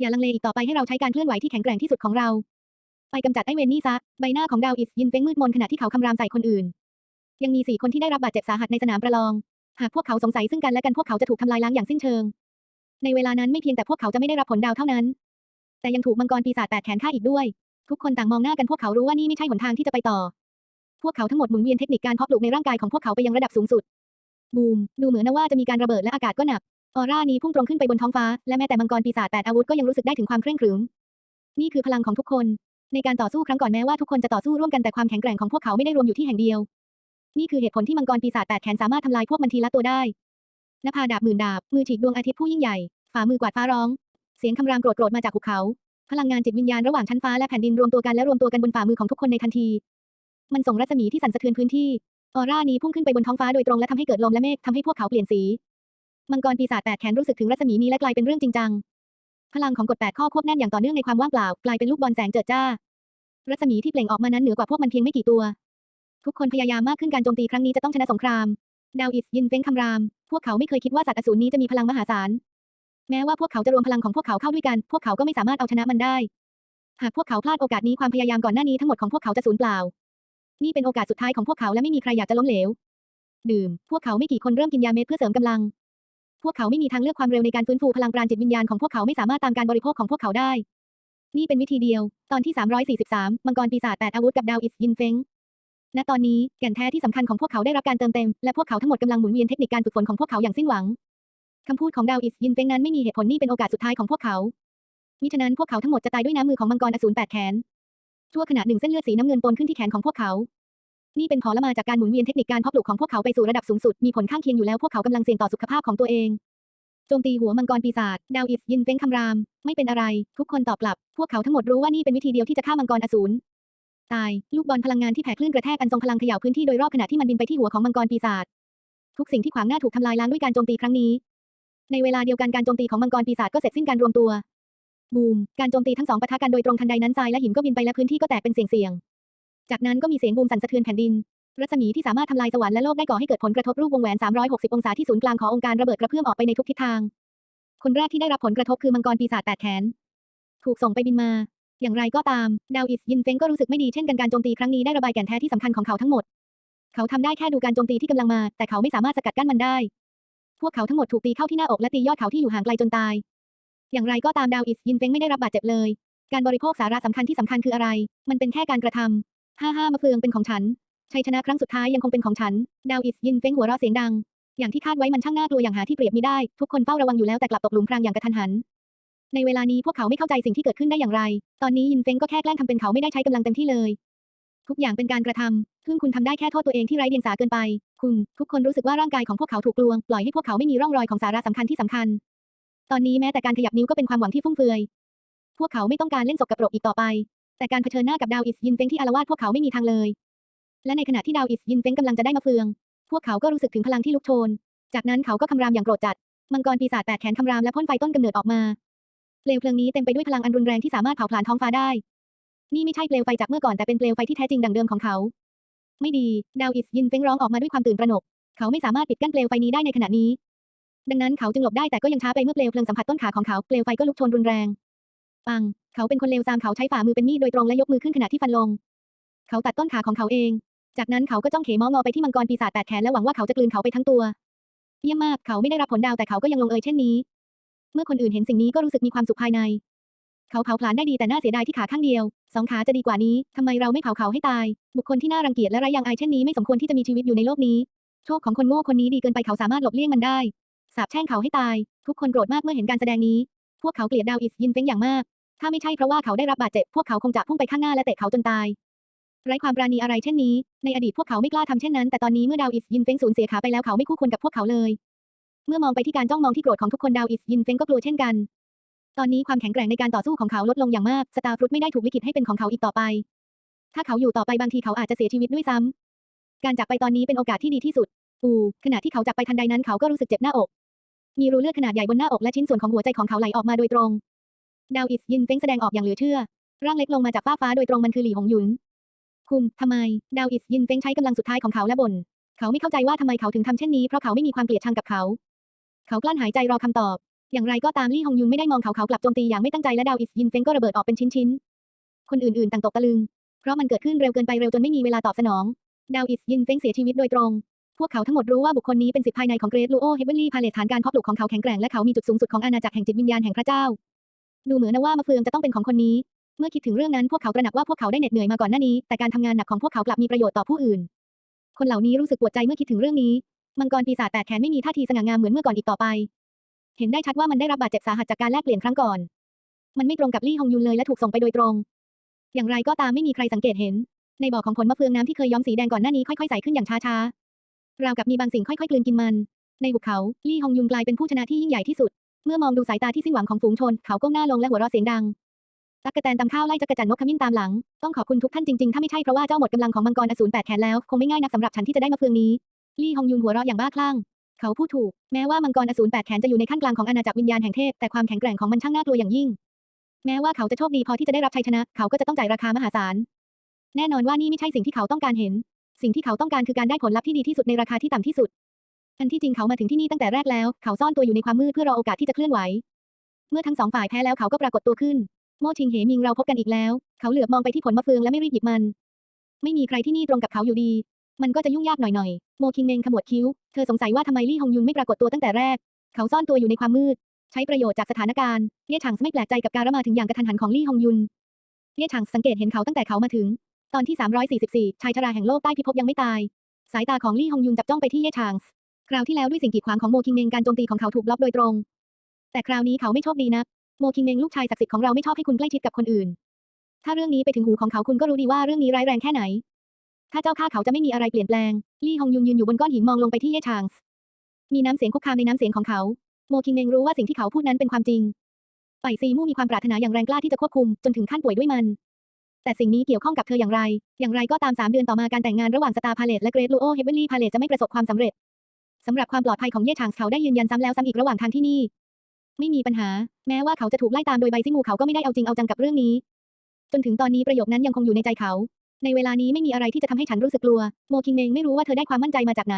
อย่าลังเลอีกต่อไปให้เราใช้การเคลื่อนไหวที่แข็งแกร่งที่สุดของเรา ไปกำจัดไอเวนนี่ซะ ใบหน้าของดาวอิสยินเฟ้งมืดมนขณะที่เขาคำรามใส่คนอื่นยังมีสี่คนที่ได้รับบาดเจ็บสาหัสในสนามประลอง หากพวกเขาสงสัยซึ่งกันและกันพวกเขาจะถูกทำลายล้างอย่างสิ้นเชิง ในเวลานั้นไม่เพียงแต่พวกเขาจะไม่ได้รับผลดาวเท่านั้น แต่ยังถูกมังกรปีศาจแปดแขนฆ่าอีกด้วย ทุกคนต่างมองหน้ากันพวกเขารู้ว่านี่ไม่ใช่หนทางที่จะไปต่อ พวกเขาทั้งหมดหมุนเวียนเทคนิคการเพาะปลูกในร่างกายของพวกเขาไปยังระดับสูงสุด บูม ดูเหมือนนะว่าจะมีการระเบิดและอากาศก็หนัก ออร่านี้พุ่งตรงขึ้นไปบนท้องฟ้า และแม้แต่มังกรปีศาจแปดอาวุธก็ยังรู้สึกได้ถึงความเคร่งขรึม นี่คือพลังของทุกคน ในการต่อสู้ครั้งก่อนแม้ว่าทุกคนจะต่อสู้ร่วมกันแต่ความแข็งแกร่งของพวกเขาไม่ได้รวมอยู่ที่แห่งเดียว นี่คือเหตุผลที่มังกรปีศาจแปดแขนสามารถทำลายพวกมันทีละตัวได้นภาดาบหมื่นดาบ มือฉีกดวงอาทิตย์ผู้ยิ่งใหญ่ ฝ่ามือกวาดฟ้าร้อง เสียงคำรามโกรธโกรธมาจากภูเขา พลังงานจิตวิญญาณระหว่างชั้นฟ้าและแผ่นดินรวมตัวกันและรวมตัวกันบนฝ่ามือของทุกคนในทันที มันส่งรัศมีที่สั่นสะเทือนพื้นที่ ออร่านี้พุ่งขึ้นไปบนท้องฟ้าโดยตรงและทำให้เกิดลมและเมฆทำให้พวกเขาเปลี่ยนสี มังกรปีศาจแปดแขนรู้สึกถึงรัศมีนี้และกลายเป็นเรื่องจริงจัง พลังของกฎแปดข้อควบแน่นอย่างต่อเนื่องในความว่างเปล่า กลายเป็นลูกบอลแสงเจิดจ้า รัศมีที่เปล่งออกมานั้นเหนือกว่าพวกมันเพียงไม่กี่ตัว ทุกคนพยายามมากขึ้นการโจมตีครั้งนี้จะต้องชนะสงคราม ดาวอิสยินเฟ้งคำราม พวกเขาไม่เคยคิดว่าสัตว์อสูรนี้จะมีพลังมหาศาล แม้ว่าพวกเขาจะรวมพลังของพวกเขาเข้าด้วยกัน พวกเขาก็ไม่สามารถเอาชนะมันได้ หากพวกเขาพลาดโอกาสนี้ความพยายามก่อนหน้านี้ทั้งหมดของพวกเขาจะสูญเปล่า นี่เป็นโอกาสสุดท้ายของพวกเขาและไม่มีใครอยากจะล้มเหลว ดื่ม พวกเขาไม่กี่คนเริ่มกินยาเม็ดเพื่อเสริมกำลัง พวกเขาไม่มีทางเลือกความเร็วในการฟื้นฟูพลังปราณจิตวิญญาณของพวกเขาไม่สามารถตามการบริโภคของพวกเขาได้ นี่เป็นวิธีเดียว ตอนที่ 343 มังกรปีศาจแปดอาวุธกับดาวอิสยินเฟง ณตอนนี้แก่นแท้ที่สำคัญของพวกเขาได้รับการเติมเต็ม และพวกเขาทั้งหมดกำลังหมุนเวียนเทคนิคการฝึกฝนของพวกเขาอย่างสิ้นหวังคำพูดของดาวอิสยินเฟงนั้นไม่มีเหตุผลนี่เป็นโอกาสสุดท้ายของพวกเขามิฉะนั้นพวกเขาทั้งหมดจะตายด้วยน้ำมือของมังกรอสูรแปดแขนชั่วขณะหนึ่งเส้นเลือดสีน้ำเงินปนขึ้นที่แขนของพวกเขา นี่เป็นผลละมาจากการหมุนเวียนเทคนิคการเพาะปลูกของพวกเขาไปสู่ระดับสูงสุด มีผลข้างเคียงอยู่แล้วพวกเขากำลังเสี่ยงต่อสุขภาพของตัวเอง โจมตีหัวมังกรปีศาจ ดาวอิสยินเฟ้งคำราม ไม่เป็นอะไร ทุกคนตอบกลับ พวกเขาทั้งหมดรู้ว่านี่เป็นวิธีเดียวที่จะฆ่ามังกรอสูร ตาย ลูกบอลพลังงานที่แผ่คลื่นกระแทกอันทรงพลังเขย่าพื้นที่โดยรอบขณะที่มันบินไปที่หัวของมังกรปีศาจ ทุกสิ่งที่ขวางหน้าถูกทำลายล้างด้วยการโจมตีครั้งนี้ ในเวลาเดียวกันการโจมตีของมังกรปีศาจก็เสร็จสิ้นการรวมตัว บูม การโจมตีทั้งสองปะทะกันโดยตรงทันใดนั้นทรายและหินก็บินไปและพื้นที่ก็แตกเป็นเสียงๆ จากนั้นก็มีเสียงบูมสั่นสะเทือนแผ่นดิน รัศมีที่สามารถทำลายสวรรค์และโลกได้ก่อให้เกิดผลกระทบรูปวงแหวน 360 องศาที่ศูนย์กลางขององค์การระเบิดกระเพื่อมออกไปในทุกทิศทาง คนแรกที่ได้รับผลกระทบคือมังกรปีศาจแปดแขน ถูกส่งไปบินมา อย่างไรก็ตาม ดาวอิสยินเฟงก็รู้สึกไม่ดีเช่นกันการโจมตีครั้งนี้ได้ระบายแก่นแท้ที่สำคัญของเขาทั้งหมด เขาทำได้แค่ดูการโจมตีที่กำลังมา แต่เขาไม่สามารถสกัดกั้นมันได้ พวกเขาทั้งหมดถูกตีเข้าที่หน้าอกและตียอดเขาที่อยู่ห่างไกลจนตาย อย่างไรก็ตามดาวอิสยินเฟงไม่ได้รับบาดเจ็บเลย การบริโภคสาระสำคัญที่สำคัญคืออะไร มันเป็นแค่การกระทำห้าห้ามะเฟืองเป็นของฉัน ชัยชนะครั้งสุดท้ายยังคงเป็นของฉัน ดาวอิสยินเฟงหัวเราะเสียงดัง อย่างที่คาดไว้มันช่างน่ากลัวอย่างหาที่เปรียบมิได้ ทุกคนเฝ้าระวังอยู่แล้วแต่กลับตกหลุมพรางอย่างกระทันหัน ในเวลานี้พวกเขาไม่เข้าใจสิ่งที่เกิดขึ้นได้อย่างไร ตอนนี้ยินเฟงก็แค่แกล้งทำเป็นเขาไม่ได้ใช้กำลังเต็มที่เลย ทุกอย่างเป็นการกระทำซึ่งคุณทำได้แค่โทษตัวเองที่ไร้เดียงสาเกินไป คุณ ทุกคนรู้สึกว่าร่างกายของพวกเขาถูกลวง ปล่อยให้พวกเขาไม่มีร่องรอยของสาระสำคัญที่สำคัญ ตอนนี้แม้แต่การขยับนิ้วก็เป็นความหวังที่ฟุ่มเฟือย พวกเขาไม่ต้องการเล่นสกปรกอีกต่อไป แต่การเผชิญหน้ากับดาวอิสยินเฟงที่อารวาสพวกเขาไม่มีทางเลย และในขณะที่ดาวอิสยินเฟงกำลังจะได้มาเฟือง พวกเขาก็รู้สึกถึงพลังที่ลุกโชน จากนั้นเขาก็คำรามอย่างโกรธจัด มังกรปีศาจแปดแขนคำรามและพ่นไฟต้นกำเนิดออกมา เปลวเพลิงนี้เต็มไปด้วยพลังอันรุนแรงที่สามารถเผาผลาญท้องฟ้าได้ นี่ไม่ใช่เปลวไฟจากเมื่อก่อนแต่เป็นเปลวไฟที่แท้จริงดังเดิมของเขา ไม่ดี ดาวอิสยินเฟ้งร้องออกมาด้วยความตื่นตระหนก เขาไม่สามารถปิดกั้นเปลวไฟนี้ได้ในขณะนี้ ดังนั้นเขาจึงหลบได้แต่ก็ยังช้าไปเมื่อเปลวเพลิงสัมผัสต้นขาของเขาเปลวไฟก็ลุกโชนรุนแรงปัง เขาเป็นคนเลวซามเขาใช้ฝ่ามือเป็นมีดโดยตรงและยกมือขึ้นขณะที่ฟันลง เขาตัดต้นขาของเขาเอง จากนั้นเขาก็จ้องเขมองอไปที่มังกรปีศาจแปดแขนและหวังว่าเขาจะกลืนเขาไปทั้งตัว เยี่ยมมาก เขาไม่ได้รับผลดาวแต่เขาก็ยังลงเอยเช่นนี้ เมื่อคนอื่นเห็นสิ่งนี้ก็รู้สึกมีความสุขภายใน เขาเผาผลาญได้ดีแต่น่าเสียดายที่ขาข้างเดียว สองขาจะดีกว่านี้ ทำไมเราไม่เผาเขาให้ตาย บุคคลที่น่ารังเกียจและไร้ยางอายเช่นนี้ไม่สมควรที่จะมีชีวิตอยู่ในโลกนี้ โชคของคนโง่คนนี้ดีเกินไปเขาสามารถหลบเลี่ยงมันได้ สาปแช่งเขาให้ตาย ทุกคนโกรธมากเมื่อเห็นการแสดงนี้ พวกเขาเกลียดดาวอิสยินเฟ้งอย่างมาก ถ้าไม่ใช่เพราะว่าเขาได้รับบาดเจ็บ พวกเขาคงจะพุ่งไปข้างหน้าและเตะเขาจนตายไร้ความปราณีอะไรเช่นนี้ ในอดีตพวกเขาไม่กล้าทำเช่นนั้น แต่ตอนนี้เมื่อดาวอิสยินเฟ้งสูญเสียขาไปแล้วเขาไม่คู่ควรกับพวกเขาเลย เมื่อมองไปที่การจ้องมองที่โกรธของทุกคนดาวอิสยินเฟงก็กลัวเช่นกัน ตอนนี้ความแข็งแกร่งในการต่อสู้ของเขาลดลงอย่างมาก สตาร์ฟรุตไม่ได้ถูกลิขิตให้เป็นของเขาอีกต่อไป ถ้าเขาอยู่ต่อไปบางทีเขาอาจจะเสียชีวิตด้วยซ้ำการจากไปตอนนี้เป็นโอกาสที่ดีที่สุด อูขณะที่เขาจากไปทันใดนั้นเขาก็รู้สึกเจ็บหน้าอก มีรูเลือดขนาดใหญ่บนหน้าอกและชิ้นส่วนของหัวใจของเขาไหลออกมาโดยตรง ดาวอิสยินเฟงแสดงออกอย่างเหลือเชื่อ ร่างเล็กลงมาจากฟ้าฟ้าโดยตรงมันคือหลี่หงหยุน คุมทำไม ดาวอิสยินเฟงใช้กำลังสุดท้ายของเขาและบ่นเขาไม่เข้าใจว่าทำไมเขาถึงทำเช่นนี้เพราะเขาไม่มีความเกลียดชังกับเขา เขากลั้นหายใจรอคำตอบ อย่างไรก็ตามลี่ฮงยุนไม่ได้มองเขาเขากลับโจมตีอย่างไม่ตั้งใจและดาวอิสยินเฟ้งก็ระเบิดออกเป็นชิ้นๆ คนอื่นๆต่างตกตะลึง เพราะมันเกิดขึ้นเร็วเกินไปเร็วจนไม่มีเวลาตอบสนอง ดาวอิสยินเฟ้งเสียชีวิตโดยตรง พวกเขาทั้งหมดรู้ว่าบุคคลนี้เป็นสิทธิภายในของเกรดลูโอเฮเบอรี่พาเลทฐานการเพาะปลูกของเขาแข็งแกร่งและเขามีจุดสูงสุดของอาณาจักรแห่งจิตวิญญาณแห่งพระเจ้า ดูเหมือนนะว่ามะเฟืองจะต้องเป็นของคนนี้ เมื่อคิดถึงเรื่องนั้นพวกเขาตระหนักว่าพวกเขาได้เหน็ดเหนื่อยมาก่อนหน้านี้ แต่การทำงานหนักของพวกเขากลับมีประโยชน์ต่อผู้อื่น คนเหล่านี้รู้สึกปวดใจเมื่อคิดถึงเรื่องนี้ มังกรปีศาจแปดแขนไม่มีท่าทีสง่างามเหมือนเมื่อก่อนอีกต่อไป เห็นได้ชัดว่ามันได้รับบาดเจ็บสาหัสจากการแลกเปลี่ยนครั้งก่อน มันไม่ตรงกับลี่ฮงยุนเลยและถูกส่งไปโดยตรง อย่างไรก็ตามไม่มีใครสังเกตเห็น ในบ่อของผลมะเฟืองน้ำที่เคยย้อมสีแดงก่อนหน้านี้ค่อยๆใสขึ้นอย่างช้าๆ ราวกับมีบางสิ่งค่อยๆกลืนกินมัน ในหุบเขาลี่ฮงยุนกลายเป็นผู้ชนะที่ยิ่งใหญ่ที่สุด เมื่อมองดูสายตาที่สิ้นหวังของฝูงชน เขาก้มหน้าลงและหัวเราะเสียงดังตักกะแตนตำข้าวไล่จักรจันนกขมิ้นตามหลัง ต้องขอบคุณทุกท่านจริงๆ ถ้าไม่ใช่เพราะว่าเจ้าหมดกำลังของมังกรอสูรแปดแขนแล้ว คงไม่ง่ายนักสำหรับฉันที่จะได้มาเฟืองนี้ ลี่ฮงยุนหัวเราะอย่างบ้าคลั่ง เขาพูดถูก แม้ว่ามังกรอสูรแปดแขนจะอยู่ในขั้นกลางของอาณาจักรวิญญาณแห่งเทพ แต่ความแข็งแกร่งของมันช่างน่ากลัวอย่างยิ่ง แม้ว่าเขาจะโชคดีพอที่จะได้รับชัยชนะ เขาก็จะต้องจ่ายราคามหาศาล แน่นอนว่านี่ไม่ใช่สิ่งที่เขาต้องการเห็น สิ่งที่เขาต้องการคือการได้ผลลัพธ์ที่ดีที่สุดในราคาที่ต่ำที่สุด อันที่จริงเขามาถึงที่นี่ตั้งแต่แรกแล้ว เขาซ่อนตัวอยู่ในความมืดเพื่อรอโอกาสที่จะเคลื่อนไหว เมื่อทั้งสองฝ่ายแพ้แล้วเขาก็ปรากฏตัวขึ้น โมชิงเหมิงเราพบกันอีกแล้ว เขาเหลือบมองไปที่ผลมะเฟืองและไม่รีบหยิบมัน ไม่มีใครที่นี่ตรงกับเขาอยู่ดี มันก็จะยุ่งยากหน่อยๆ โมคิงเมงขมวดคิ้ว เธอสงสัยว่าทำไมลี่ฮงยุนไม่ปรากฏตัวตั้งแต่แรก เขาซ่อนตัวอยู่ในความมืด ใช้ประโยชน์จากสถานการณ์เย่ฉางไม่แปลกใจกับการมาถึงอย่างกระทันหันของลี่ฮงยุนเย่ฉางสังเกตเห็นเขาตั้งแต่เขามาถึง ตอนที่ 344 ชายชราแห่งโลกใต้พิภพยังไม่ตาย สายตาของลี่ฮงยุนจับจ้องไปที่เย่ฉางคราวที่แล้วด้วยสิ่งกีดขวางของโมคิงเมงการโจมตีของเขาถูกบล็อกโดยตรง แต่คราวนี้เขาไม่โชคดีนัก โมคิงเมงลูกชายศักดิ์สิทธิ์ของเราไม่ชอบให้คุณใกล้ชิดกับคนอื่น ถ้าเรื่องนี้ไปถึงหูของเขาคุณก็รู้ดีว่าเรื่องนี้ร้ายแรงแค่ไหน ถ้าเจ้าข้าเขาจะไม่มีอะไรเปลี่ยนแปลง ลี่ฮงยุนยืนอยู่บนก้อนหินมองลงไปที่เย่ชางส์มีน้ำเสียงคุกคามในน้ำเสียงของเขา โมคิงเมงรู้ว่าสิ่งที่เขาพูดนั้นเป็นความจริงไปซีมู่มีความปรารถนาอย่างแรงกล้าที่จะควบคุมจนถึงขั้นป่วยด้วยมัน แต่สิ่งนี้เกี่ยวข้องกับเธออย่างไร อย่างไรก็ตามสามเดือนต่อมาการแต่งงานระหว่างสตาร์พาเลตและเกรดลูโอเฮเบนลี่พาเลตจะไม่ประสบความสำเร็จสำหรับความปลอดภัยของเย่ชางส์เขาได้ยืนยันซ้ำแล้วซ้ำอีกระหว่างทางที่นี่ ไม่มีปัญหา แม้ว่าเขาจะถูกไล่ตามโดยใบซิมูเขาก็ไม่ได้เอาจริงเอาจังกับเรื่องนี้ จนถึงตอนนี้ประโยคนั้นยังคงอยู่ในใจเขา ในเวลานี้ไม่มีอะไรที่จะทำให้ฉันรู้สึกกลัว โมคิงเมงไม่รู้ว่าเธอได้ความมั่นใจมาจากไหน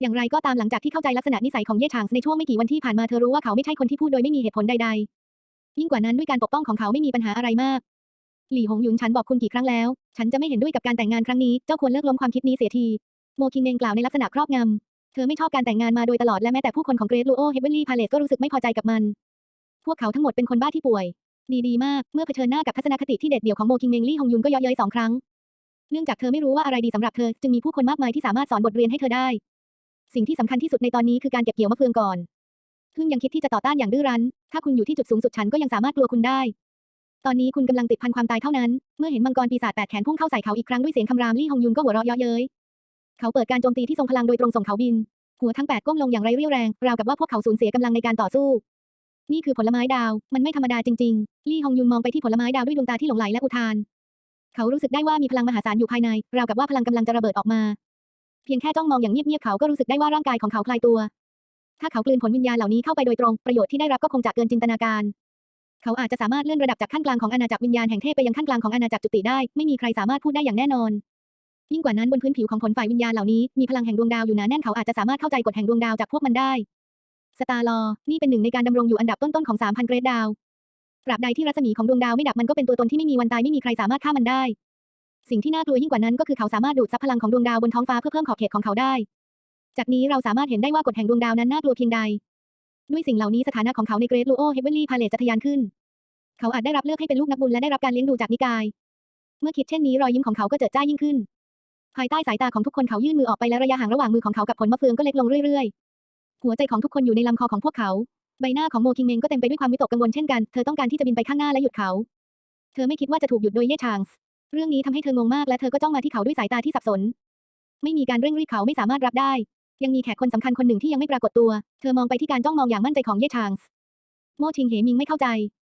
อย่างไรก็ตามหลังจากที่เข้าใจลักษณะนิสัยของเย่ชางในช่วงไม่กี่วันที่ผ่านมาเธอรู้ว่าเขาไม่ใช่คนที่พูดโดยไม่มีเหตุผลใดๆ ยิ่งกว่านั้นด้วยการปกป้องของเขาไม่มีปัญหาอะไรมาก หลี่หงหยุนฉันบอกคุณกี่ครั้งแล้ว ฉันจะไม่เห็นด้วยกับการแต่งงานครั้งนี้ เจ้าควรเลิกล้มความคิดนี้เสียที โมคิงเมงกล่าวในลักษณะครอบงำ เธอไม่ชอบการแต่งงานมาโดยตลอดและแม้แต่ผู้คนของเกรดลูโอเฮเบนลี่พาเลตก็รู้สึกไม่พอใจกับมัน พวกเขาทั้งหมดเป็นคนบ้าที่ป่วยดีดีมาก เมื่อเผชิญหน้ากับทัศนคติที่เด็ดเดี่ยวของโมคิงเมงลี่ฮงยุนก็ย่อเย้ยสองครั้ง เนื่องจากเธอไม่รู้ว่าอะไรดีสำหรับเธอ จึงมีผู้คนมากมายที่สามารถสอนบทเรียนให้เธอได้ สิ่งที่สำคัญที่สุดในตอนนี้คือการเก็บเกี่ยวมะเฟืองก่อนพึ่งยังคิดที่จะต่อต้านอย่างดื้อรั้น ถ้าคุณอยู่ที่จุดสูงสุดฉันก็ยังสามารถกลัวคุณได้ ตอนนี้คุณกำลังติดพันความตายเท่านั้น เมื่อเห็นมังกรปีศาจแปดแขนพุ่งเข้าใส่เขาอีกครั้งด้วยเสียงคำรามลี่ฮงยุนก็หัวเราะเยาะเย้ย เขาเปิดการโจมตีที่ทรงพลังโดยตรงส่งเขาบิน หัวทั้งแปดก้มลงอย่างไร้เรี่ยวแรง ราวกับว่าพวกเขาสูญเสียกำลังในการต่อสู้ นี่คือผลไม้ดาว มันไม่ธรรมดาจริงๆ ลี่ฮงยุนมองไปที่ผลไม้ดาวด้วยดวงตาที่หลงไหลและอุทาน เขารู้สึกได้ว่ามีพลังมหาศาลอยู่ภายใน ราวกับว่าพลังกำลังจะระเบิดออกมา เพียงแค่จ้องมองอย่างเงียบๆเขาก็รู้สึกได้ว่าร่างกายของเขาคลายตัว ถ้าเขากลืนผลวิญญาณเหล่านี้เข้าไปโดยตรง ประโยชน์ที่ได้รับก็คงจะเกินจินตนาการ เขาอาจจะสามารถเลื่อนระดับจากขั้นกลางของอาณาจักรวิญญาณแห่งเทพไปยังขั้นกลางของอาณาจักรจุติได้ ไม่มีใครสามารถพูดได้อย่างแน่นอน ยิ่งกว่านั้นบนพื้นผิวของผลฝ่ายวิญญาณเหล่านี้มีพลังแห่งดวงดาวอยู่หนาแน่นเขาอาจจะสามารถเข้าใจกฎแห่งดวงดาวจากพวกมันได้สตาร์ลอ นี่เป็นหนึ่งในการดำรงอยู่อันดับต้นๆของ 3,000 เกรดดาว ตราบใดที่รัศมีของดวงดาวไม่ดับมันก็เป็นตัวตนที่ไม่มีวันตายไม่มีใครสามารถฆ่ามันได้ สิ่งที่น่ากลัวยิ่งกว่านั้นก็คือเขาสามารถดูดซับพลังของดวงดาวบนท้องฟ้าเพื่อเพิ่มขอบเขตของเขาได้ จากนี้เราสามารถเห็นได้ว่ากฎแห่งดวงดาวนั้นน่ากลัวเพียงใด ด้วยสิ่งเหล่านี้สถานะของเขาในเกรดลูโอเฮเบนลี่พาเลตจะทะยานขึ้น เขาอาจได้รับเลือกให้เป็นลูกนักบุญและได้รับการเลี้ยงดูจากนิกาย เมื่อคิดเช่นนี้รอยยิ้มของเขาก็เจิดจ้ายิ่งขึ้น ภายใต้สายตาของทุกคนเขายื่นมือออกไปและระยะห่างระหว่างมือของเขากับผลมะเฟืองก็เล็กลงเรื่อยๆ หัวใจของทุกคนอยู่ในลำคอของพวกเขา ใบหน้าของโมคิงเมงก็เต็มไปด้วยความวิตกกังวลเช่นกัน เธอต้องการที่จะบินไปข้างหน้าและหยุดเขา เธอไม่คิดว่าจะถูกหยุดโดยเย่ชางส์เรื่องนี้ทำให้เธองงมากและเธอก็จ้องมาที่เขาด้วยสายตาที่สับสน ไม่มีการเร่งรีบเขาไม่สามารถรับได้ ยังมีแขกคนสำคัญคนหนึ่งที่ยังไม่ปรากฏตัว เธอมองไปที่การจ้องมองอย่างมั่นใจของเย่ชางส์โมชิงเหมิงไม่เข้าใจ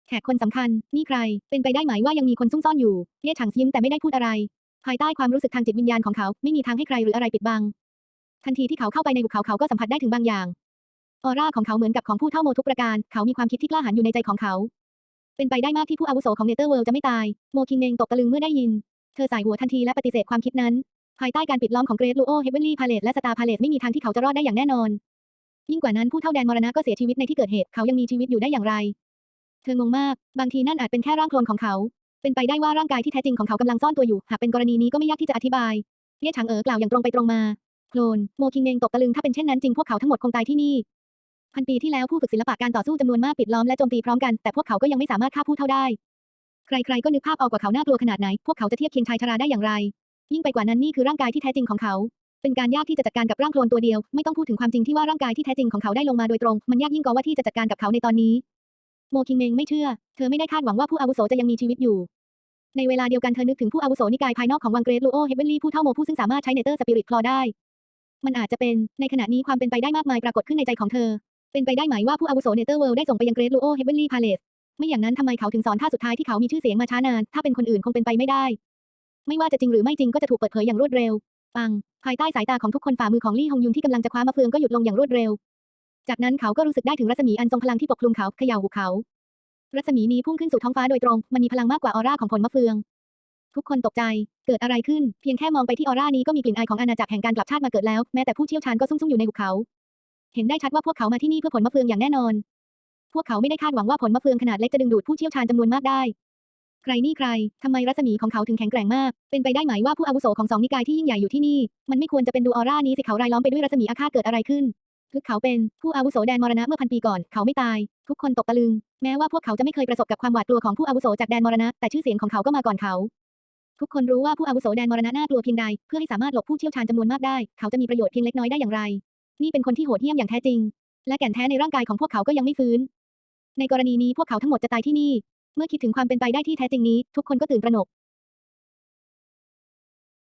แขกคนสำคัญ นี่ใคร เป็นไปได้ไหมว่ายังมีคนซุ่มซ่อนอยู่ เย่ฉางยิ้มแต่ไม่ได้พูดอะไร ภายใต้ความรู้สึกทางจิตวิญญาณของเขา ไม่มีทางให้ใครหรืออะไรปิดบัง ทันทีที่เขาเข้าไปในหุบเขาเขาก็สัมผัสได้ถึงบางอย่าง ออร่าของเขาเหมือนกับของผู้เท่าโมทุกประการ เขามีความคิดที่กล้าหาญอยู่ในใจของเขา เป็นไปได้มากที่ผู้อาวุโสของเนเธอร์เวิลด์จะไม่ตาย โมคิงเมงตกตะลึงเมื่อได้ยิน เธอสายหัวทันทีและปฏิเสธความคิดนั้น ภายใต้การปิดล้อมของเกรดลูโอเฮเวนลี่พาเลตและสตาร์พาเลตไม่มีทางที่เขาจะรอดได้อย่างแน่นอน ยิ่งกว่านั้นผู้เท่าแดนมรณะก็เสียชีวิตในที่เกิดเหตุ เขายังมีชีวิตอยู่ได้อย่างไร เธองงมาก บางทีนั่นอาจเป็นแค่ร่างโคลนของเขา เป็นไปได้ว่าร่างกายที่แท้จริงของเขากำลังซ่อนตัวอยู่ หากเป็นกรณีนี้ก็ไม่ยากที่จะอธิบายเย่ฉางเอ๋อกล่าวอย่างตรงไปตรงมาโคลนโมคิงเมงตกตะลึงถ้าเป็นเช่นนั้นจริงพวกเขาทั้งหมดคงตายที่นี่ พันปีที่แล้วผู้ฝึกศิลปะการต่อสู้จำนวนมากปิดล้อมและโจมตีพร้อมกัน แต่พวกเขาก็ยังไม่สามารถฆ่าผู้เท่าได้ ใครๆก็นึกภาพออกว่าเขาน่ากลัวขนาดไหน พวกเขาจะเทียบเคียงชายชราได้อย่างไร ยิ่งไปกว่านั้นนี่คือร่างกายที่แท้จริงของเขา เป็นการยากที่จะจัดการกับร่างโคลนตัวเดียว ไม่ต้องพูดถึงความจริงที่ว่าร่างกายที่แท้จริงของเขาได้ลงมาโดยตรง มันยากยิ่งกว่าว่าที่จะจัดการกับเขาในตอนนี้ โมคิงเมงไม่เชื่อ เธอไม่ได้คาดหวังว่าผู้อาวุโสจะยังมีชีวิตอยู่ ในเวลาเดียวกันเธอนึกถึงผู้อาวุโสนิกายภายนอกของวังเกรดลูโอเฮเบนลีผู้เท่าโมผู้ซึ่งสามารถใช้เนเตอร์สปิริตคลอได้มันอาจจะเป็น ในขณะนี้ความเป็นไปได้มากมายปรากฏขึ้นในใจของเธอ เป็นไปได้ไหมว่าผู้อาวุโสเนเตอร์เวิลด์ได้ส่งไปยังเกรดลูโอเฮเบนลีพาเลสไม่อย่างนั้นทำไมเขาถึงสอนท่าสุดท้ายที่เขามีชื่อเสียงมาช้านาน ถ้าเป็นคนอื่นคงเป็นไปไม่ได้ ไม่ว่าจะจริงหรือไม่จริงก็จะถูกเปิดเผยอย่างรวดเร็ว ปัง ภายใต้สายตาของทุกคนฝ่ามือของลี่ฮงยุนที่กำลังจะคว้ามะเฟืองก็หยุดลงอย่างรวดเร็ว จากนั้นเขาก็รู้สึกได้ถึงรัศมีอันทรงพลังที่ปกคลุมเขาเขย่าหุบเขา รัศมีนี้พุ่งขึ้นสู่ท้องฟ้าโดยตรง มันมีพลังมากกว่าออร่าของผลมะเฟือง ทุกคนตกใจ เกิดอะไรขึ้น เพียงแค่มองไปที่ออร่านี้ก็มีกลิ่นอายของอาณาจักรแห่งการกลับชาติมาเกิดแล้ว แม้แต่ผู้เชี่ยวชาญก็ซุ่มๆอยู่ในหุบเขา เห็นได้ชัดว่าพวกเขามาที่นี่เพื่อผลมะเฟืองอย่างแน่นอน พวกเขาไม่ได้คาดหวังว่าผลมะเฟืองขนาดเล็กจะดึงดูดผู้เชี่ยวชาญจำนวนมากได้ ใครนี่ใคร ทำไมรัศมีของเขาถึงแข็งแกร่งมาก เป็นไปได้ไหมว่าผู้อาวุโสของสองนิกายที่ยิ่งใหญ่อยู่ที่นี่ มันไม่ควรจะเป็นดูออร่านี้สิเขารายล้อมไปด้วยรัศมีอาฆาตเกิดอะไรขึ้นคือเขาเป็นผู้อาวุโสแดนมรณะเมื่อพันปีก่อน เขาไม่ตาย ทุกคนตกตะลึง แม้ว่าพวกเขาจะไม่เคยประสบกับความหวาดกลัวของผู้อาวุโสจากแดนมรณะ แต่ชื่อเสียงของเขาก็มาก่อนเขา ทุกคนรู้ว่าผู้อาวุโสแดนมรณะน่ากลัวเพียงใด เพื่อให้สามารถหลบผู้เชี่ยวชาญจำนวนมากได้ เขาจะมีประโยชน์เพียงเล็กน้อยได้อย่างไร นี่เป็นคนที่โหดเหี้ยมอย่างแท้จริง และแก่นแท้ในร่างกายของพวกเขาก็ยังไม่ฟื้น ในกรณีนี้พวกเขาทั้งหมดจะตายที่นี่ เมื่อคิดถึงความเป็นไปได้ที่แท้จริงนี้ ทุกคนก็ตื่นตระหนก